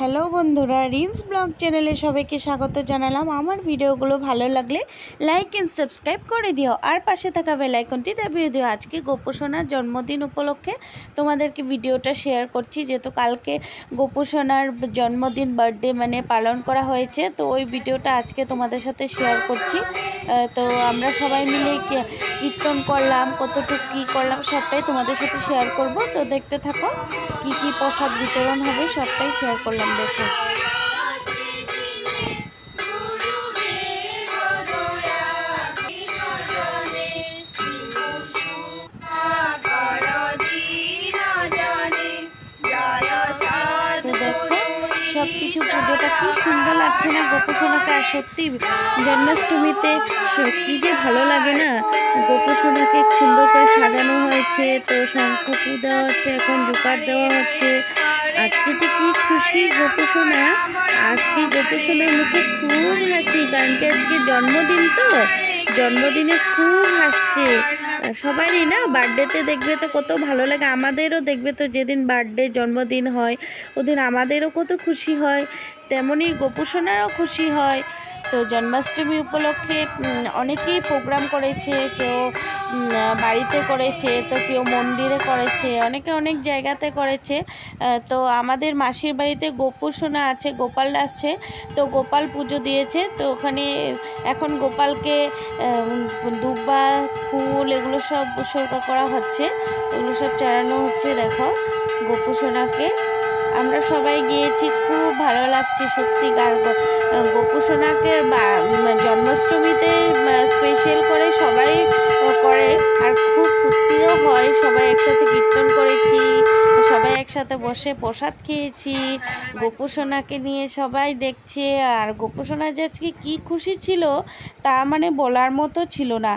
Hello বন্ধুরা reels blog চ্যানেলে সবাইকে স্বাগত জানালাম। আমার ভিডিওগুলো ভালো লাগলে লাইক অ্যান্ড সাবস্ক্রাইব করে দিও। আর পাশে থাকা বেলাইকনটি দাবিয়ে দিও। আজকে গোপসোনার জন্মদিন উপলক্ষে তোমাদেরকে ভিডিওটা শেয়ার করছি। যেহেতু কালকে গোপসোনার জন্মদিন বার্থডে মানে পালন করা হয়েছে, তো ওই ভিডিওটা আজকে তোমাদের সাথে শেয়ার করছি। তো আমরা সবাই মিলে কীর্তন করলাম, কতটুকু কী করলাম, সবটাই তোমাদের সাথে শেয়ার করব। তো দেখতে থাকো কি কি প্রসাদ বিতরণ হবে, সবটাই শেয়ার করলাম। দেখো। তো দেখো সব পুজোটা কি সুন্দর লাগছে না? গোপসোনাকে আর সত্যি জন্মাষ্টমীতে স- কি যে ভালো লাগে না? গোপসোনাকে সুন্দর করে সাজানো হয়েছে, তো শঙ্খপু দেওয়া হচ্ছে, এখন জোকার দেওয়া হচ্ছে। আজকে যে কি খুশি গোপসোনা আজকে গোপসোনার মুখে খুব হাসি? কারণ কি আজকে জন্মদিন তো? জন্মদিনে খুব হাসছে। সবারই না বার্থডেতে দেখবে তো কত ভালো লাগে। আমাদেরও দেখবে তো যেদিন বার্থডে জন্মদিন হয়, ওদিন আমাদেরও কত খুশি হয়। তেমনই গোপুসোনারও খুশি হয়। তো জন্মাষ্টমী উপলক্ষে অনেকেই প্রোগ্রাম করেছে। কেউ বাড়িতে করেছে, তো কেউ মন্দিরে করেছে, অনেকে অনেক জায়গাতে করেছে। তো আমাদের মাসির বাড়িতে গোপুসোনা আছে, গোপাল আছে, তো গোপাল পুজো দিয়েছে। তো ওখানে এখন গোপালকে দুব্বা, ফুল এগুলো সব উৎসর্গ করা হচ্ছে। এগুলো সব চড়ানো হচ্ছে, দেখো গোপুসোনাকে আমরা সবাই গিয়েছি, খুব ভালো লাগছে সত্যি আর গো- গোপুসোনাকে বা- জন্মাষ্টমীতে স্পেশাল করে সবাই করে, আর খুব ফুর্তিও হয়, সবাই একসাথে কীর্তন করেছি। একসাথে বসে প্রসাদ খেয়েছি গোপুসোনাকে নিয়ে সবাই দেখছে, আর গোপুসোনা যে আজকে কী খুশি ছিল তা মানে বলার মতো ছিল না।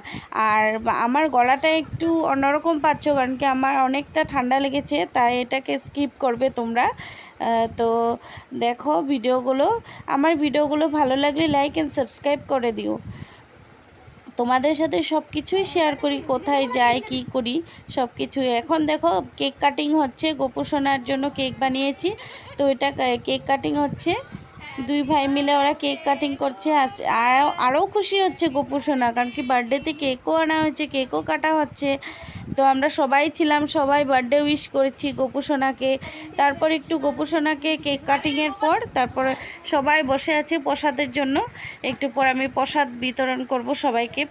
আর আমার গলাটা একটু অন্যরকম পাচ্ছ, কারণ কি আমার অনেকটা ঠান্ডা লেগেছে, তাই এটাকে স্কিপ করবে তোমরা। তো দেখো ভিডিওগুলো। আমার ভিডিওগুলো ভালো লাগলে লাইক অ্যান্ড সাবস্ক্রাইব করে দিও। তোমাদের সাথে সব কিছুই শেয়ার করি, কোথায় যাই, কি করি সব কিছু এখন দেখো কেক কাটিং হচ্ছে গোপোষণার জন্য কেক বানিয়েছি। তো এটা কেক কাটিং হচ্ছে। দুই ভাই মিলে ওরা কেক কাটিং করছে। আজ- আরও আরও খুশি হচ্ছে গোপুসোনা কারণ কি বার্থডেতে কেকও আনা হয়েছে কেকও কাটা হচ্ছে। তো আমরা সবাই ছিলাম, সবাই বার্থডে উইশ করেছি গোপুসোনাকে। তারপর একটু গোপুসোনাকে কেক কাটিংয়ের পর তারপরে সবাই বসে আছে প্রসাদের জন্য। একটু পর আমি প্রসাদ বিতরণ করব সবাইকে।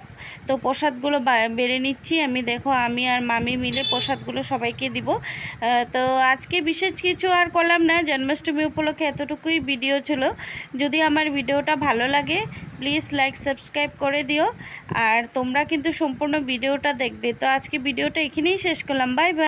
তো প্রসাদগুলো বেড়ে নিচ্ছি। আমি দেখো, আমি আর মামি মিলে প্রসাদগুলো সবাইকে দিব। তো আজকে বিশেষ কিছু আর করলাম না। জন্মাষ্টমী উপলক্ষে এতটুকুই ভিডিও ছিল। যদি আমার ভিডিওটা ভালো লাগে প্লিজ লাইক, সাবস্ক্রাইব করে দিও। আর তোমরা কিন্তু সম্পূর্ণ ভিডিওটা দেখবে। তো আজকে ভিডিওটা এখানেই শেষ করলাম। Bye bye.